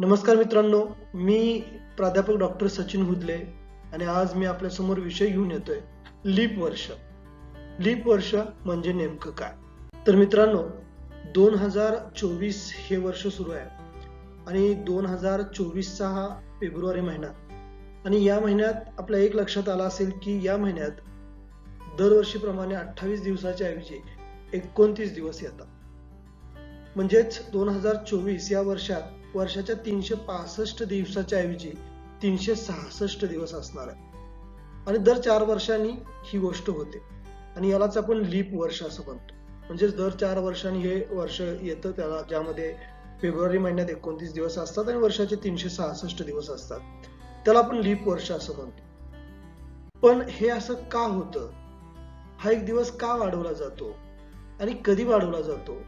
नमस्कार मित्रांनो मी प्राध्यापक डॉक्टर सचिन हुदले आणि आज मी आपल्यासमोर विषय घेऊन येतोय लीप वर्ष. लीप वर्ष म्हणजे नेमकं काय? तर मित्रांनो दोन हजार चोवीस हे वर्ष सुरू आहे आणि दोन हजार चोवीसचा हा फेब्रुवारी महिना. आणि या महिन्यात आपल्या एक लक्षात आला असेल की या महिन्यात दरवर्षीप्रमाणे अठ्ठावीस दिवसाच्या ऐवजी एकोणतीस दिवस येतात. म्हणजेच दोन हजार चोवीस या वर्षात वर्षाच्या तीनशे पासष्ट दिवसाच्या ऐवजी तीनशे सहासष्ट दिवस असणार आहे. आणि दर चार वर्षांनी ही गोष्ट होते. आणि यालाच आपण लीप वर्ष असं म्हणतो. म्हणजेच दर चार वर्षांनी हे वर्ष येतं त्याला ज्यामध्ये फेब्रुवारी महिन्यात एकोणतीस दिवस असतात आणि वर्षाचे तीनशे सहासष्ट दिवस असतात. त्याला आपण लीप वर्ष असं म्हणतो. पण हे असं का होतं? हा एक दिवस का वाढवला जातो? आणि कधी वाढवला जातो?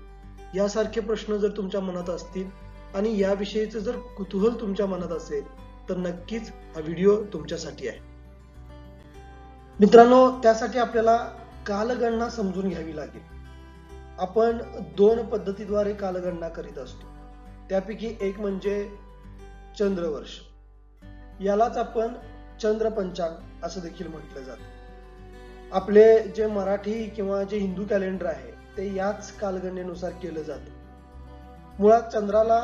यासारखे प्रश्न जर तुमच्या मनात असतील आणि याविषयीचं जर कुतूहल तुमच्या मनात असेल तर नक्कीच हा व्हिडिओ तुमच्यासाठी आहे. मित्रांनो त्यासाठी आपल्याला कालगणना समजून घ्यावी लागेल. आपण दोन पद्धतीद्वारे कालगणना करीत असतो. त्यापैकी एक म्हणजे चंद्रवर्ष. यालाच आपण चंद्रपंचांग असं देखील म्हटलं जातं. आपले जे मराठी किंवा जे हिंदू कॅलेंडर आहे ते याच कालगणनेनुसार केलं जातं. मुळात चंद्राला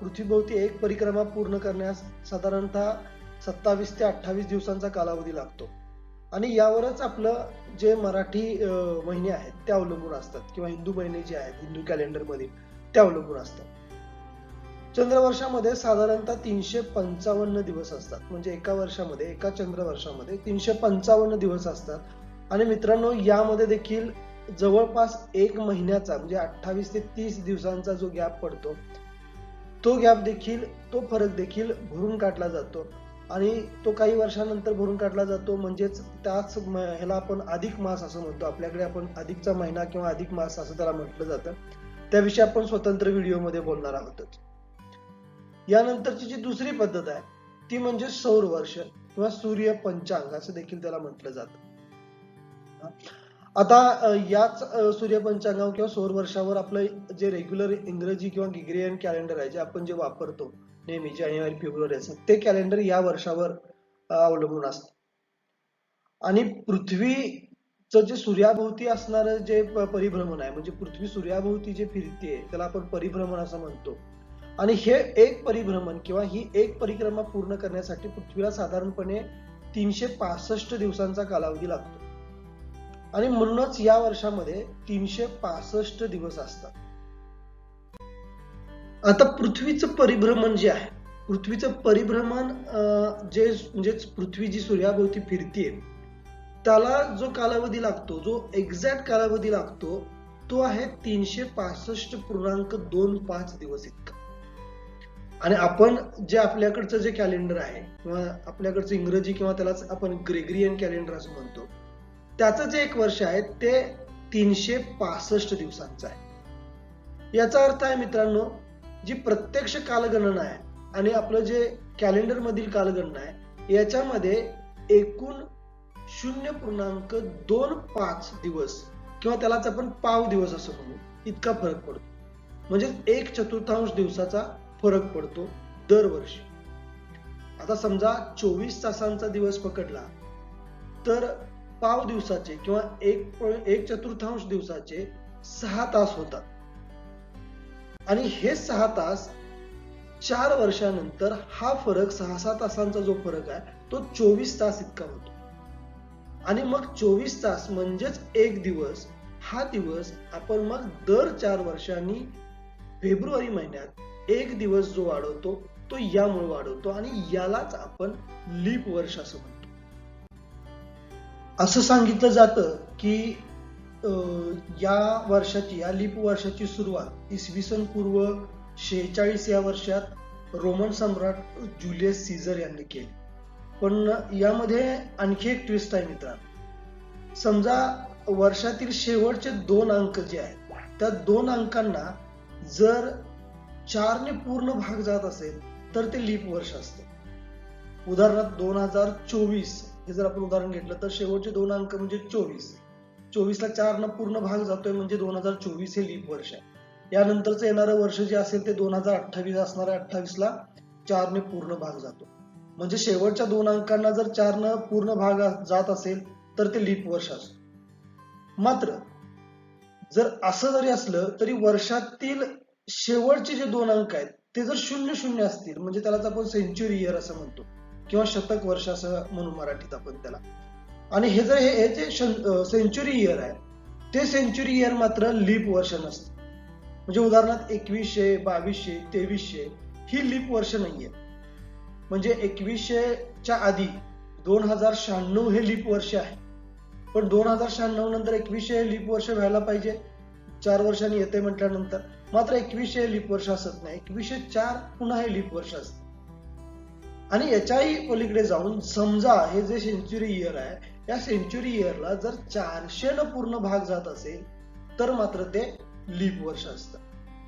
पृथ्वीभोवती एक परिक्रमा पूर्ण करण्यास साधारणतः सत्तावीस ते अठ्ठावीस दिवसांचा कालावधी लागतो. आणि यावरच आपलं जे मराठी महिने आहेत ते अवलंबून असतात. किंवा हिंदू महिने जे आहेत हिंदू कॅलेंडरमधील त्या ते अवलंबून असतात. चंद्रवर्षामध्ये साधारणतः तीनशे पंचावन्न दिवस असतात. म्हणजे एका वर्षामध्ये एका चंद्रवर्षामध्ये तीनशे पंचावन्न दिवस असतात. आणि मित्रांनो यामध्ये देखील जवळपास एक महिन्याचा म्हणजे अठ्ठावीस ते तीस दिवसांचा जो गॅप पडतो तो गॅप देखील तो फरक देखील भरून काढला जातो. आणि तो काही वर्षानंतर भरून काढला जातो म्हणजेच त्याच ह्याला आपण अधिक मास असं म्हणतो. आपल्याकडे आपण अधिकचा महिना किंवा अधिक मास असं त्याला म्हटलं जातं. त्याविषयी आपण स्वतंत्र व्हिडिओमध्ये बोलणार आहोतच. यानंतरची जी दुसरी पद्धत आहे ती म्हणजे सौर वर्ष किंवा सूर्य पंचांग असं देखील त्याला म्हटलं जातं. आता याच सूर्यपंचांगावर किंवा सौर वर्षावर आपलं जे रेग्युलर इंग्रजी किंवा गिग्रियन कॅलेंडर आहे जे आपण जे वापरतो नेहमी जानेवारी फेब्रुवारी असं ते कॅलेंडर या वर्षावर अवलंबून असतं. आणि पृथ्वीचं जे सूर्याभोवती असणारं जे परिभ्रमण आहे म्हणजे पृथ्वी सूर्याभोवती जे फिरते त्याला आपण परिभ्रमण असं म्हणतो. आणि हे एक परिभ्रमण किंवा ही एक परिक्रमा पूर्ण करण्यासाठी पृथ्वीला साधारणपणे तीनशे पासष्ट दिवसांचा कालावधी लागतो. आणि म्हणूनच या वर्षामध्ये तीनशे पासष्ट दिवस असतात. आता पृथ्वीचं परिभ्रमण जे आहे पृथ्वीचं परिभ्रमण जे म्हणजे पृथ्वी जी सूर्याभोवती फिरते त्याला जो कालावधी लागतो जो एक्झॅक्ट कालावधी लागतो तो आहे तीनशे पासष्ट पूर्णांक दोन पाच दिवस इतका. आणि आपण जे आपल्याकडचं जे कॅलेंडर आहे किंवा आपल्याकडचं इंग्रजी किंवा त्यालाच आपण ग्रेग्रियन कॅलेंडर असं म्हणतो त्याचं जे एक वर्ष आहे ते तीनशे पासष्ट दिवसांचं आहे. याचा अर्थ आहे मित्रांनो जी प्रत्यक्ष कालगणना आहे आणि आपलं जे कॅलेंडर मधील कालगणना आहे याच्यामध्ये एकूण शून्य पूर्णांक दोन पाच दिवस किंवा त्यालाच आपण पाव दिवस असं म्हणू. इतका फरक पडतो. म्हणजे एक चतुर्थांश दिवसाचा फरक पडतो दरवर्षी. आता समजा चोवीस तासांचा दिवस पकडला तर पाव दिवसाचे किंवा एक एक चतुर्थांश दिवसाचे सहा तास होतात. आणि हे सहा तास चार वर्षानंतर हा फरक सहा सहा तासांचा जो फरक आहे तो चोवीस तास इतका होतो. आणि मग चोवीस तास म्हणजेच एक दिवस हा दिवस आपण मग दर चार वर्षांनी फेब्रुवारी महिन्यात एक दिवस जो वाढवतो तो यामुळे वाढवतो आणि यालाच आपण लीप वर्ष असं म्हणतो. असं सांगितलं जातं की या वर्षाची या लिप वर्षाची सुरुवात इसवी सन पूर्व शेहेचाळीस या वर्षात रोमन सम्राट जुलियस सीझर यांनी केली. पण यामध्ये आणखी एक ट्विस्ट आहे मित्रांनो. समजा वर्षातील शेवटचे दोन अंक जे आहेत त्या दोन अंकांना जर चारने पूर्ण भाग जात असेल तर ते लीप वर्ष असतं. उदाहरणार्थ दोन हजार चोवीस हे जर आपण उदाहरण घेतलं तर शेवटचे दोन अंक म्हणजे चोवीस. चोवीसला चार न पूर्ण भाग जातोय म्हणजे दोन हजार चोवीस हे लीप वर्ष आहे. यानंतरचं येणारं वर्ष जे असेल ते दोन हजार अठ्ठावीस असणार आहे. अठ्ठावीसला चारने पूर्ण भाग जातो. म्हणजे शेवटच्या दोन अंकांना जर चारनं पूर्ण भाग जात असेल तर ते लीप वर्ष असतं. मात्र जर असं जरी असलं तरी वर्षातील शेवटचे जे दोन अंक आहेत ते जर शून्य शून्य असतील म्हणजे त्यालाच आपण सेंच्युरी इयर असं म्हणतो. किंवा शतक वर्ष असं म्हणू मराठीत आपण त्याला. आणि हे जर हे हे जे सेंच्युरी इयर आहे ते सेंच्युरी इयर मात्र लीप वर्ष नसतं म्हणजे उदाहरणार्थ एकवीसशे बावीसशे तेवीसशे ही लीप वर्ष नाहीये. म्हणजे एकवीसशेच्या आधी दोन हजार शहाण्णव हे लीप वर्ष आहे. पण दोन हजार शहाण्णव नंतर एकवीसशे हे लीप वर्ष व्हायला पाहिजे. चार वर्षांनी येते म्हटल्यानंतर मात्र एकवीसशे हे लीप वर्ष असत नाही. एकवीसशे चार पुन्हा हे लीप वर्ष असतं. आणि याच्याही पलीकडे जाऊन समजा हे जे सेंच्युरी इयर आहे या सेंच्युरी इयरला जर चारशे न पूर्ण भाग जात असेल तर मात्र ते लीप वर्ष असतं.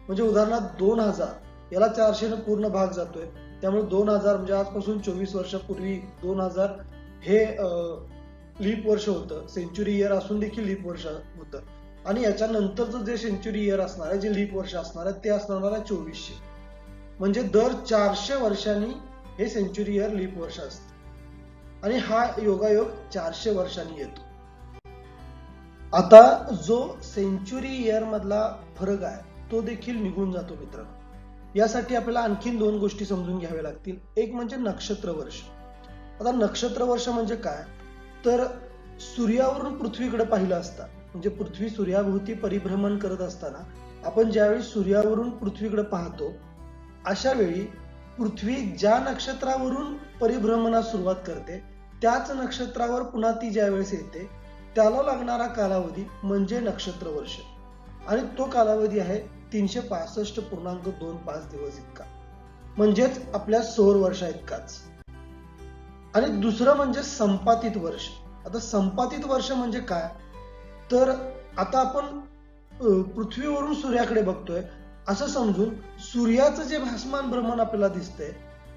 म्हणजे उदाहरणार्थ दोन हजार याला चारशे न पूर्ण भाग जातोय. त्यामुळे दोन हजार म्हणजे आजपासून चोवीस वर्षापूर्वी दोन हजार हे लीप वर्ष होतं. सेंच्युरी इयर असून देखील लीप वर्ष होतं. आणि याच्यानंतरचं जे सेंच्युरी इयर असणार आहे जे लीप वर्ष असणार आहे ते असणार आहे चोवीसशे. म्हणजे दर चारशे वर्षांनी हे सेंच्युरी इयर लीप वर्ष असतं. आणि हा योगायोग चारशे वर्षांनी येतो. आता जो सेंच्युरी इयर मधला फरक आहे तो देखील निघून जातो मित्रांनो. यासाठी आपल्याला आणखीन दोन गोष्टी समजून घ्याव्या लागतील. एक म्हणजे नक्षत्र वर्ष. आता नक्षत्र वर्ष म्हणजे काय? तर सूर्यावरून पृथ्वीकडे पाहिलं असता म्हणजे पृथ्वी सूर्याभोवती परिभ्रमण करत असताना आपण ज्यावेळी सूर्यावरून पृथ्वीकडे पाहतो अशा वेळी पृथ्वी ज्या नक्षत्रावरून परिभ्रमणास सुरुवात करते त्याच नक्षत्रावर पुन्हा ती ज्यावेळेस येते त्याला लागणारा कालावधी म्हणजे नक्षत्र वर्ष आणि तो कालावधी आहे तीनशे पासष्ट पूर्णांक दोन पाच दिवस इतका. म्हणजेच आपल्या सौर वर्षा इतकाच. आणि दुसरं म्हणजे संपातित वर्ष. आता संपातित वर्ष म्हणजे काय? तर आता आपण पृथ्वीवरून सूर्याकडे बघतोय असं समजून सूर्याचं जे भासमान भ्रमण आपल्याला दिसतंय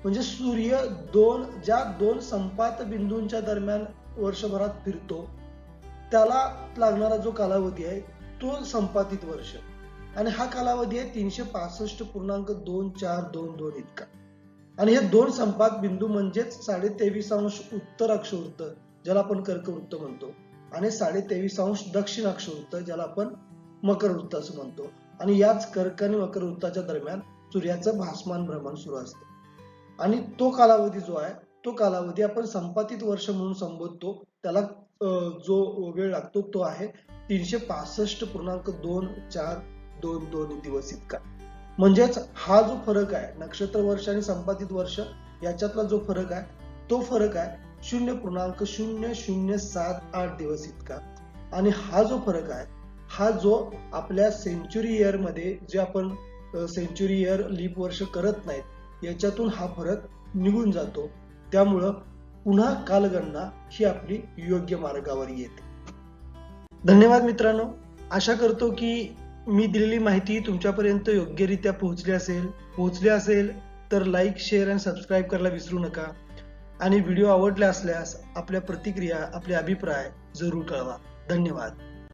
म्हणजे सूर्य दोन ज्या दोन संपात बिंदूंच्या दरम्यान वर्षभरात फिरतो त्याला लागणारा जो कालावधी आहे तो संपातित वर्ष. आणि हा कालावधी आहे तीनशे पासष्ट पूर्णांक दोन चार दोन दोन इतका. आणि हे दोन संपात बिंदू म्हणजेच साडेतेवीस अंश उत्तर अक्षवृत्त ज्याला आपण कर्कवृत्त म्हणतो. आणि साडेतेवीस अंश दक्षिण अक्षवृत्त ज्याला आपण मकर वृत्त असं म्हणतो. आणि याच कर्क आणि मकर वृत्ताच्या दरम्यान सूर्याचं भासमान भ्रमण सुरू असतं. आणि तो कालावधी जो आहे तो कालावधी आपण संपादित वर्ष म्हणून संबोधतो. त्याला जो वेळ लागतो तो आहे तीनशे पासष्ट पूर्णांक दोन चार दोन दोन दिवस इतका. म्हणजेच हा जो फरक आहे नक्षत्र वर्ष आणि संपादित वर्ष याच्यातला जो फरक आहे तो फरक आहे शून्य पूर्णांक शून्य शून्य सात आठ दिवस इतका. आणि हा जो फरक आहे हा जो आपल्या सेंच्युरी इयरमध्ये जे आपण सेंच्युरी इयर लीप वर्ष करत नाहीत याच्यातून हा फरक निघून जातो. त्यामुळं पुन्हा कालगणना ही आपली योग्य मार्गावर येते. धन्यवाद मित्रांनो. आशा करतो की मी दिलेली माहिती तुमच्यापर्यंत योग्यरित्या पोहोचली असेल. पोहोचली असेल तर लाईक शेअर आणि सबस्क्राईब करायला विसरू नका. आणि व्हिडिओ आवडले असल्यास आपल्या प्रतिक्रिया आपले अभिप्राय जरूर कळवा. धन्यवाद.